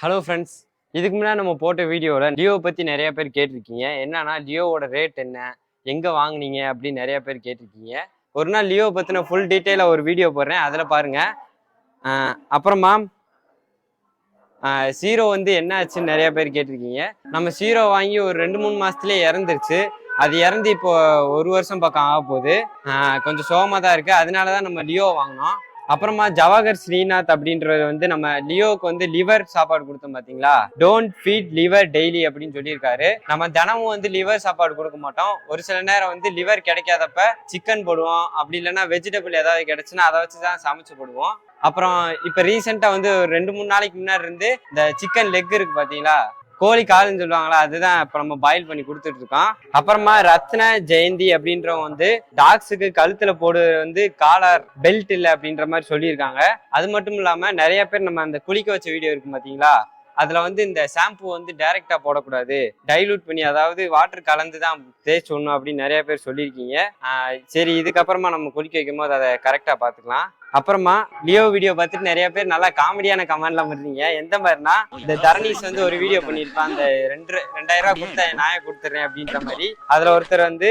Hello friends இதுக்கு முன்னாடி நம்ம போட்ட வீடியோவில் லியோ பற்றி நிறைய பேர் கேட்டிருக்கீங்க. என்னன்னா லியோவோட ரேட் என்ன? எங்கே வாங்குனீங்க? அப்படின்னு நிறைய பேர் கேட்டிருக்கீங்க. ஒரு நாள் லியோ பற்றின ஃபுல் டீட்டெயிலாக ஒரு வீடியோ போடுறேன். அதில் பாருங்கள் அப்புறமா சீரோ வந்து என்ன ஆச்சுன்னு நிறைய பேர் கேட்டிருக்கீங்க. நம்ம சீரோ வாங்கி ஒரு ரெண்டு மூணு மாதத்துலேயே இறந்துருச்சு. அது இறந்து இப்போ ஒரு வருஷம் பக்கம் ஆக போகுது கொஞ்சம் சோகமாக தான் இருக்குது அதனால தான் நம்ம லியோ வாங்கினோம். அப்புறமா ஜவாகர் ஸ்ரீநாத் அப்படின்றது வந்து நம்ம லியோவுக்கு வந்து லிவர் சாப்பாடு கொடுத்தோம் பாத்தீங்களா? டோன்ட் ஃபீட் லிவர் டெய்லி அப்படின்னு சொல்லியிருக்காரு. நம்ம தினமும் வந்து லிவர் சாப்பாடு கொடுக்க மாட்டோம். ஒரு சில நேரம் வந்து லிவர் கிடைக்காதப்ப சிக்கன் போடுவோம். அப்படி இல்லைன்னா வெஜிடபிள் ஏதாவது கிடைச்சுன்னா அதை வச்சு தான் சமைச்சு போடுவோம். அப்புறம் இப்போ ரீசெண்டாக வந்து ஒரு ரெண்டு மூணு நாளைக்கு முன்னாடி இருந்து இந்த சிக்கன் லெக் இருக்கு பாத்தீங்களா? கோழி காதுன்னு சொல்லுவாங்களா அதுதான் இப்போ நம்ம பாயில் பண்ணி கொடுத்துட்டு இருக்கோம் அப்புறமா ரத்ன ஜெயந்தி அப்படின்றவங்க வந்து டாக்ஸுக்கு கழுத்துல போடுறது வந்து காலர் பெல்ட் இல்லை அப்படின்ற மாதிரி சொல்லியிருக்காங்க. அது மட்டும் இல்லாம நிறைய பேர் நம்ம அந்த குளிக்க வச்ச வீடியோ இருக்கும் பாத்தீங்களா? அதுல வந்து இந்த ஷாம்பு வந்து டைரக்டா போடக்கூடாது. டைலூட் பண்ணி அதாவது வாட்டர் கலந்து தான் தேய்ச்சி ஒண்ணும் அப்படின்னு நிறைய பேர் சொல்லியிருக்கீங்க. ஆஹ் சரி இதுக்கப்புறமா நம்ம குளிக்க வைக்கும் போது அதை கரெக்டா பாத்துக்கலாம் அப்புறமா லியோ வீடியோ பார்த்துட்டு நிறைய பேர் நல்லா காமெடியான கமெண்ட்லாம் பண்றீங்க. எந்த மாதிரினா இந்த தரணிஸ் வந்து ஒரு வீடியோ பண்ணியிருப்பான். அந்த ரெண்டு ரெண்டாயிரம் ரூபாய் கொடுத்த நாயை கொடுத்துறேன் அப்படின்ற மாதிரி. அதுல ஒருத்தர் வந்து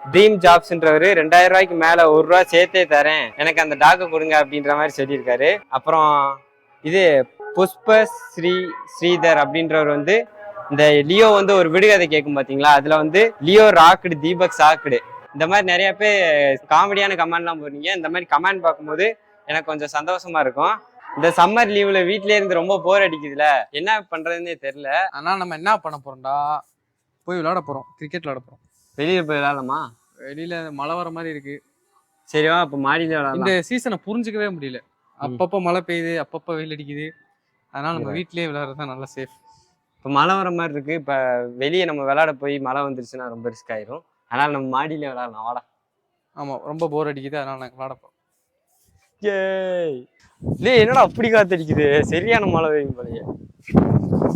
ட்ரீம் ஜாப்ஸ்ன்றவரு ரெண்டாயிரம் ரூபாய்க்கு மேல ஒரு ரூபா சேர்த்தே தரேன். எனக்கு அந்த டாக்கை கொடுங்க அப்படின்ற மாதிரி சொல்லியிருக்காரு. அப்புறம் இது புஷ்ப ஸ்ரீ ஸ்ரீதர் அப்படின்றவர் வந்து இந்த லியோ வந்து ஒரு விடுகதை கேட்கும் பாத்தீங்களா? அதுல வந்து லியோ ராக்குடு தீபக் சாக்குடு இந்த மாதிரி நிறைய பேர் காமெடியான கமெண்ட்லாம் போடுறீங்க. இந்த மாதிரி கமெண்ட் பார்க்கும்போது எனக்கு கொஞ்சம் சந்தோஷமா இருக்கும். இந்த சம்மர் லீவ்ல வீட்லயே இருந்து ரொம்ப போர் அடிக்குதுல. என்ன பண்றதுன்னே தெரியல. அதனால நம்ம என்ன பண்ண போறோம்டா? போய் விளையாட போறோம். கிரிக்கெட் விளையாட போறோம். வெளியில போய் விளையாடலாமா? வெளியில மழை வர மாதிரி இருக்கு. சரிவா அப்ப மாடியில இந்த விளையாடலாம் சீசனை புரிஞ்சுக்கவே முடியல. அப்பப்ப மழை பெய்யுது அப்பப்ப வெயில் அடிக்குது. அதனால நம்ம வீட்லயே விளையாடுறது தான் நல்லா சேஃப் இப்ப மழை வர மாதிரி இருக்கு. இப்ப வெளியே நம்ம விளையாட போய் மழை வந்துருச்சுன்னா ரொம்ப ரிஸ்க் ஆயிரும். அதனால நம்ம மாடியில விளையாடலாம் வாடா. ஆமா ரொம்ப போர் அடிக்குது அதனால நாங்க விளையாட போறோம். ஏய். டேய் என்னடா அப்படி காத்தடிக்குது? சரியான மழை பெய்யும் போலயே.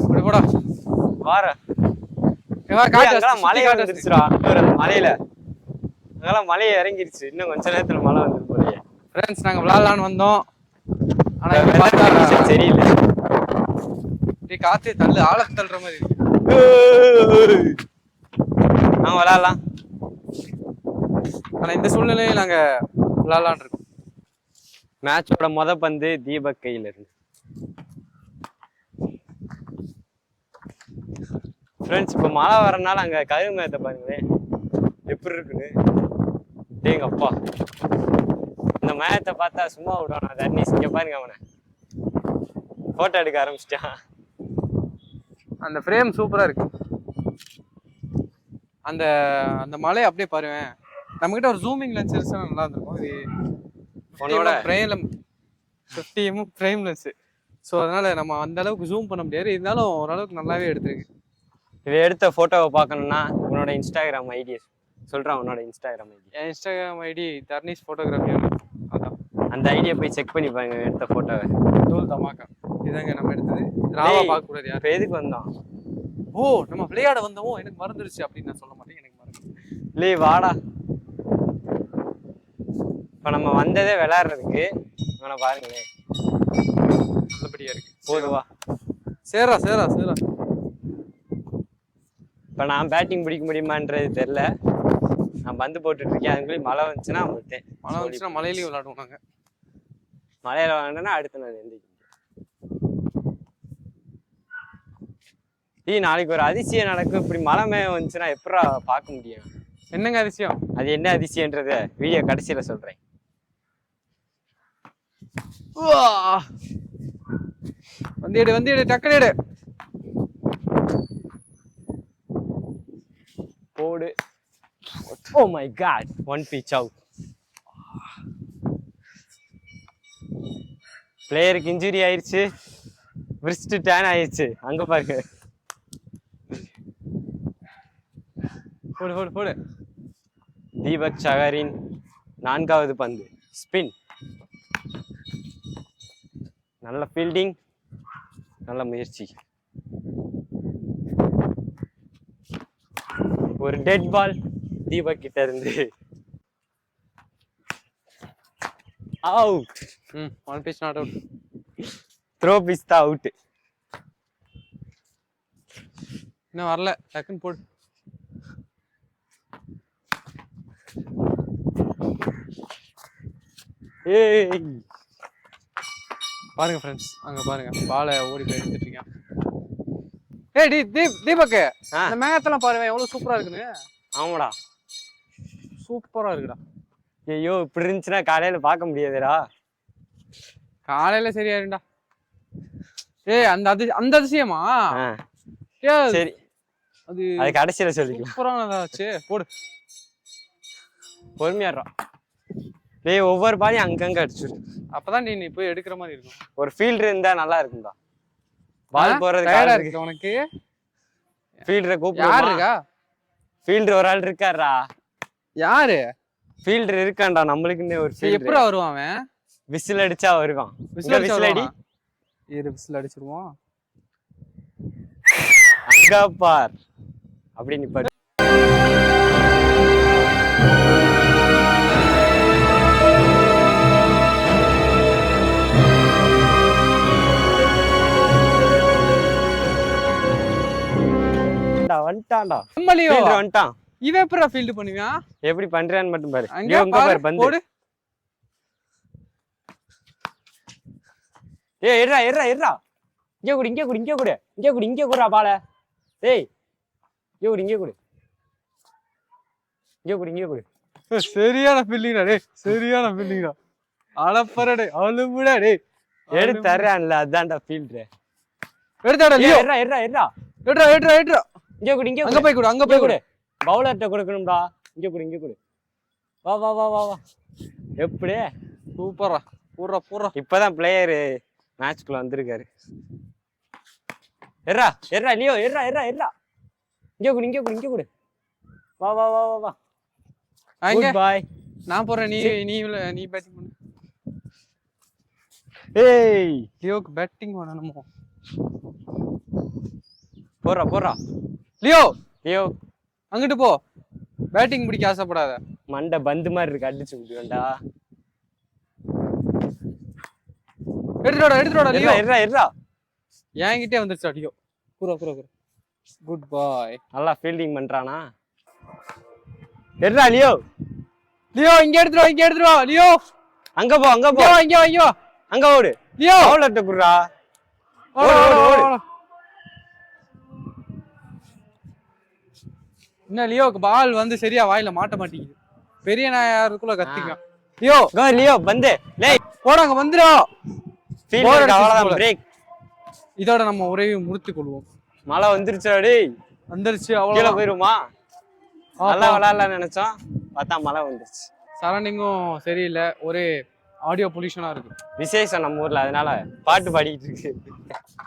அப்படி போடா. வார. மழை. வந்துருச்சுடா. மலையில. அங்கெல்லாம் மழையே இறங்கிருச்சு. இன்னும் கொஞ்ச நேரத்துல மழை வந்துரும் போலயே. ஃப்ரெண்ட்ஸ் நாங்க விளையாடலாம்னு வந்தோம். ஆனா இங்க பார்த்தா சரியில்லை அப்படியே காத்து தள்ளு ஆழ தள்ளுற மாதிரி இருக்கு. நாங்க விளையாடலாம் ஆனா இந்த சூழ்நிலையில நாங்க விளையாடலாம்னு இருக்கோம் மேட்சோட முத பந்து தீபக் கையில இருந்து. ஃப்ரெண்ட்ஸ் இப்போ மழை வரனால அங்க கருவு மேத்தை பாருங்களேன். எப்படி இருக்குன்னு? டேங்க அப்பா. இந்த மேத்தை பார்த்தா சும்மா விடுவானா. தர்னீஸ் இங்க பாருங்க அவனை. போட்டோ எடுக்க ஆரம்பிச்சிட்டான். அந்த ஃப்ரேம் சூப்பரா இருக்கு. அந்த அந்த மலை அப்படியே பாருவேன். நம்ம கிட்ட ஒரு ஜூமிங் லென்ஸ் இருந்துச்சுன்னா நல்லா இருந்திருக்கும் இது உன்னோட frame fifty mm frame lens so அதனால நம்ம அந்த அளவுக்கு ஜூம் பண்ண முடியாது. இருந்தாலும் ஓரளவுக்கு நல்லாவே எடுத்திருக்கு. இதை எடுத்த போட்டோவை பார்க்கணும்னா உன்னோட இன்ஸ்டாகிராம் ஐடி சொல்றான் உன்னோட இன்ஸ்டாகிராம் ஐடி என் இன்ஸ்டாகிராம் ஐடி தர்னீஷ் ஃபோட்டோகிராஃபி அதான். அந்த ஐடியை போய் செக் பண்ணி பாருங்க எடுத்த போட்டோவை தோல் தமாக்கா இதாங்க நம்ம எடுத்தது. ராவா டேய். பார்க்க கூடாது யார் எதுக்கு வந்தோம் ஓ நம்ம விளையாட வந்தோம்? எனக்கு மறந்துடுச்சு அப்படின்னு நான் சொல்ல மாட்டேன். எனக்கு மறந்து லே வாடா. இப்போ நம்ம வந்ததே விளையாடுறதுக்கு இவனை பாருங்களேன். நல்லபடியா இருக்கு. போதுவா. சேரா சேரா சேரா. இப்போ நான் பேட்டிங் பிடிக்க முடியுமான்றது தெரில நான் பந்து போட்டுட்டு இருக்கேன். அதுக்குள்ளே மழை வந்துச்சுன்னா விட்டேன் மழை வந்துச்சுன்னா மலையிலயும் விளையாடுவோம் நாங்க. மழையில வாங்கினா அடுத்த நாள் எந்திரிக்க ஏய் நாளைக்கு ஒரு அதிசயம் நடக்கும். இப்படி மழை வந்துச்சுன்னா எப்படா பார்க்க முடியும்? என்னங்க அதிசயம்? அது என்ன அதிசயன்றத வீடியோ கடைசியில சொல்றேன். வந்து எடு வந்து எடு டக்குனு எடு. போடு. Oh my God one beach out பிளேயருக்கு இன்ஜுரி ஆயிடுச்சு விரிஸ்ட் டேன் ஆயிடுச்சு அங்க பாருங்க போடு போடு போடு. தீபக் சகரின் நான்காவது பந்து. ஸ்பின் நல்ல ஃபீல்டிங் நல்ல முயற்சி. ஒரு டெட் பால் தீபக் கிட்ட இருந்து. அவுட் ம் one pitch not out throw pitch தான் அவுட் இன்னும் வரல. டக்குன்னு போடு. ஏய் பாருங்க ஃப்ரெண்ட்ஸ் அங்க பாருங்க. பாலை ஓடி போய் எடுத்துட்டு இருக்கேன். ஏய் டி தீப் தீபக் ஆ. இந்த மேகத்தெல்லாம் பாருங்க எவ்வளவு சூப்பரா இருக்குன்னு. ஆமாடா. சூப்பரா இருக்குடா. ஐயோ இப்படி இருந்துச்சுன்னா காலையில பார்க்க முடியாதுடா. காலையில சரியா இருண்டா ஏய் அந்த அது அந்த அதிசயமா? சரி. அது அது கடைசியில சொல்லிக்கலாம். சூப்பரானதாச்சு போடு. பொறுமையாடுறா டேய் ஒவ்வொரு பாலையும் அங்கங்க அடிச்சுடு அப்பதான் நீ நீ போய் எடுக்கிற மாதிரி இருக்கும். ஒரு ஃபீல்டர் இருந்தா நல்லா இருக்கும்டா. பால் போறதுக்கு டயர்டா இருக்கு உனக்கு? ஃபீல்டரை யார் கூப்பிடுமா இருக்கா? ஃபீல்டர் ஒரு ஆள் இருக்காருடா. யாரு? ஃபீல்டர் இருக்கான்டா நம்மளுக்குன்னே ஒரு சரி, எப்படா ஃபீல்டர் வருவான் அவன்? விசில் அடிச்சா வருவான். விசில் whistle அடி. இரு விசில் அடிச்சிருவோம். அங்க பார். அப்படி நிப்பாடு வந்துட்டான்டா. நம்மளையோ? வந்துட்டான். இவன் எப்படா ஃபீல்டு பண்ணுவான் எப்படி பண்றான்னு மட்டும் பாரு. இங்க பாரு, பந்து. ஏய் இருடா இருடா இருடா இங்கே குடு இங்கே குடு இங்கே குடு. இங்கே குடு இங்கே குடுறா பால. ஏய் இங்கே குடு இங்கே குடு. இங்கே குடு இங்கே குடு. சரியான ஃபீல்டிங்டா டேய். சரியான ஃபீல்டிங்டா அலப்பற டேய். அலுமுடா டேய். எடுத்து தர்றான்ல அதான்டா ஃபீல்டர் எடுத்தாடா இருடா இருடா இருடா எடுறா எடுறா எடுறா இங்கே குடு இங்கே அங்க போய் கொடு. அங்க போய் குடு. பவுலர்ட்ட கொடுக்கணும்டா. இங்கே குடு இங்கே குடு. வா வா வா வா வா. எப்படி? சூப்பரா பூரா பூரா இப்பதான் பிளேயர் மேட்ச்க்குள்ள வந்திருக்காரு. எர்ரா எர்ரா லியோ எர்ரா எர்ரா எர்ரா இங்கே குடு இங்கே குடு இங்கே குடு. வா வா வா வா வா. அங்க குட் பாய் நான் போறேன் நீ நீ நீ பேட்டிங் பண்ணு. ஏய். லியோக்கு பேட்டிங் பண்ணணுமோ? போறா போறா லியோ லியோ. அங்கிட்டு போ. பேட்டிங் பிடிக்க ஆசைப்படாத. மண்டை பந்து மாதிரி இருக்கு அடிச்சு விடுவேன்டா எடுத்துடா எடுத்துடா லியோ. எர்ரா எர்ரா என்கிட்டே வந்துருச்சா லியோ? பூரா பூரா பூரா குட் பாய் நல்லா ஃபீல்டிங் பண்றானா? எர்ரா லியோ. லியோ இங்க எடுத்துடா இங்க எடுத்துடா லியோ. அங்க போ அங்க போ. இங்க வா இங்க வா அங்க ஓடு. லியோ. பவுலர்ட்ட குடுறா. ஓடு, ஓடு, ஓடு, என்ன லியோக்கு பால் வந்து சரியா வாயில மாட்ட மாட்டேங்குது. பெரிய நாயாருக்குள்ள கத்திக்க லியோ. கோ லியோ பந்து லேய் போடாங்க வந்துடும் ஃபீல்டர் அடிச்சிச்சு அவ்வளவுதான். பிரேக் இதோட நம்ம உறவை முடித்துக் கொள்வோம். மழை வந்துருச்சா டேய்? வந்துருச்சு கீழே அவ்வளோ போயிருமா? நல்லா விளையாடலாம் நினைச்சோம். பார்த்தா மழை வந்துருச்சு. சரௌண்டிங்கும் சரியில்லை. ஒரே ஆடியோ பொல்யூஷனா இருக்கு. விசேஷம் நம்ம ஊர்ல அதனால பாட்டு பாடிக்கிட்டு இருக்கு.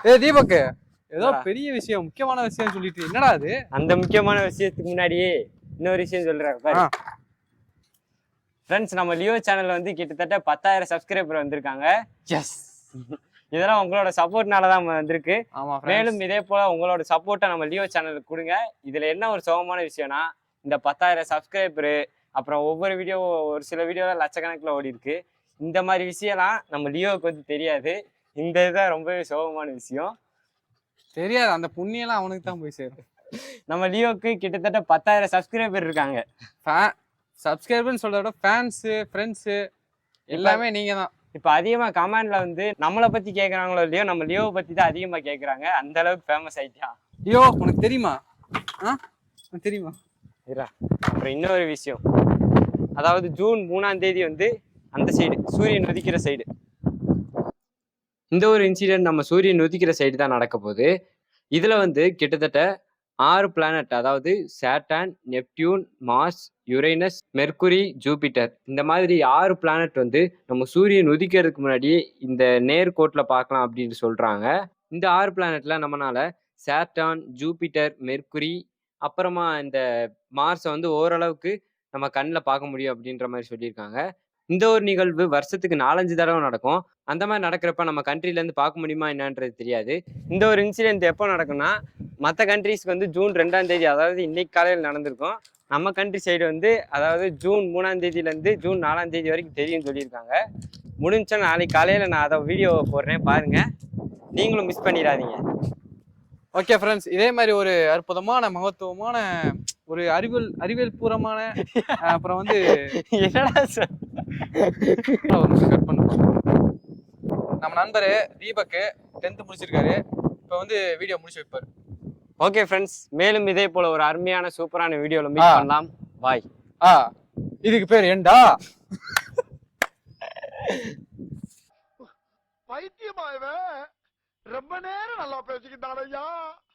ஏ தீபக் ஏதோ? பெரிய விஷயம் முக்கியமான விஷயம் சொல்லிட்டு. என்னடா அது? அந்த முக்கியமான விஷயத்துக்கு முன்னாடியே இன்னொரு விஷயம் சொல்றேன். ஃப்ரெண்ட்ஸ் நம்ம லியோ சேனல்ல வந்து கிட்டத்தட்ட பத்தாயிரம் சப்ஸ்கிரைபர் வந்திருக்காங்க. எஸ் இதெல்லாம் உங்களோட சப்போர்ட்னால தான் வந்திருக்கு. மேலும் இதே போல உங்களோட சப்போர்ட்டை நம்ம லியோ சேனலுக்கு கொடுங்க. இதுல என்ன ஒரு சுகமான விஷயம்னா இந்த பத்தாயிரம் சப்ஸ்கிரைபரு அப்புறம் ஒவ்வொரு வீடியோ ஒரு சில வீடியோல லட்சக்கணக்கில் ஓடி இருக்கு. இந்த மாதிரி விஷயம்லாம் நம்ம லியோவுக்கு வந்து தெரியாது. இந்த இதுதான் ரொம்பவே சோகமான விஷயம். தெரியாது அந்த புண்ணியெல்லாம் அவனுக்கு தான் போய் சேரும். நம்ம லியோவுக்கு கிட்டத்தட்ட பத்தாயிரம் சப்ஸ்கிரைபர் இருக்காங்க. சப்ஸ்கிரைபர்னு சொல்றத விட ஃபேன்ஸு ஃப்ரெண்ட்ஸு எல்லாமே நீங்க தான். இப்போ அதிகமா கமெண்ட்ல வந்து நம்மளை பத்தி கேக்குறாங்களோ இல்லையோ நம்ம லியோவை பத்தி தான் அதிகமா கேக்குறாங்க. அந்த அளவுக்கு ஃபேமஸ் ஆயிட்டா. ஐயோ உனக்கு தெரியுமா? ஆ? உனக்கு தெரியுமா? இரா அப்புறம் இன்னொரு விஷயம். அதாவது ஜூன் மூணாம் தேதி வந்து அந்த சைடு சூரியன் உதிக்கிற சைடு இந்த ஒரு இன்சிடென்ட் நம்ம சூரியன் உதிக்கிற சைடு தான் நடக்க போகுது. இதில் வந்து கிட்டத்தட்ட ஆறு பிளானட் அதாவது Saturn Neptune Mars Uranus Mercury Jupiter இந்த மாதிரி ஆறு பிளானட் வந்து நம்ம சூரியன் உதிக்கிறதுக்கு முன்னாடியே இந்த நேர்கோட்டில் பார்க்கலாம் அப்படின்னு சொல்கிறாங்க இந்த ஆறு பிளானட்ல நம்மளால சேட்டான் ஜூபிட்டர் மெர்க்குரி அப்புறமா இந்த மார்ஸை வந்து ஓரளவுக்கு நம்ம கண்ணில் பார்க்க முடியும் அப்படின்ற மாதிரி சொல்லியிருக்காங்க. இந்த ஒரு நிகழ்வு வருஷத்துக்கு நாலஞ்சு தடவை நடக்கும். அந்த மாதிரி நடக்கிறப்ப நம்ம கண்ட்ரிலேருந்து பார்க்க முடியுமா என்னன்றது தெரியாது. இந்த ஒரு இன்சிடென்ட் எப்போ நடக்கும்னா மற்ற கண்ட்ரீஸ்க்கு வந்து ஜூன் ரெண்டாம் தேதி அதாவது இன்னைக்கு காலையில் நடந்திருக்கும். நம்ம கண்ட்ரி சைடு வந்து அதாவது ஜூன் மூணாம் தேதியிலேருந்து ஜூன் நாலாம் தேதி வரைக்கும் தெரியும்னு சொல்லியிருக்காங்க. முடிஞ்சா நாளைக்கு காலையில் நான் அதை வீடியோ போடுறேன் பாருங்கள் நீங்களும் மிஸ் பண்ணிடாதீங்க. ஓகே ஃப்ரெண்ட்ஸ் இதே மாதிரி ஒரு அற்புதமான மகத்துவமான ஒரு அறிவியல் அறிவியல் பூர்வமான அப்புறம் வந்து என்னடா நிமிஷம் கட் பண்ணுவோம் நம்ம நண்பர் தீபக் டென்த் முடிச்சிருக்காரு. இப்போ வந்து வீடியோ முடிச்சு வைப்பாரு. ஓகே ஃப்ரெண்ட்ஸ் மேலும் இதே போல ஒரு அருமையான சூப்பரான வீடியோல மீட். பண்ணலாம். பாய் ஆ இதுக்கு பேர் ஏண்டா? பைத்தியமா இவன் ரொம்ப நேரம் நல்லா பேசிக்கிட்டான் ஐயா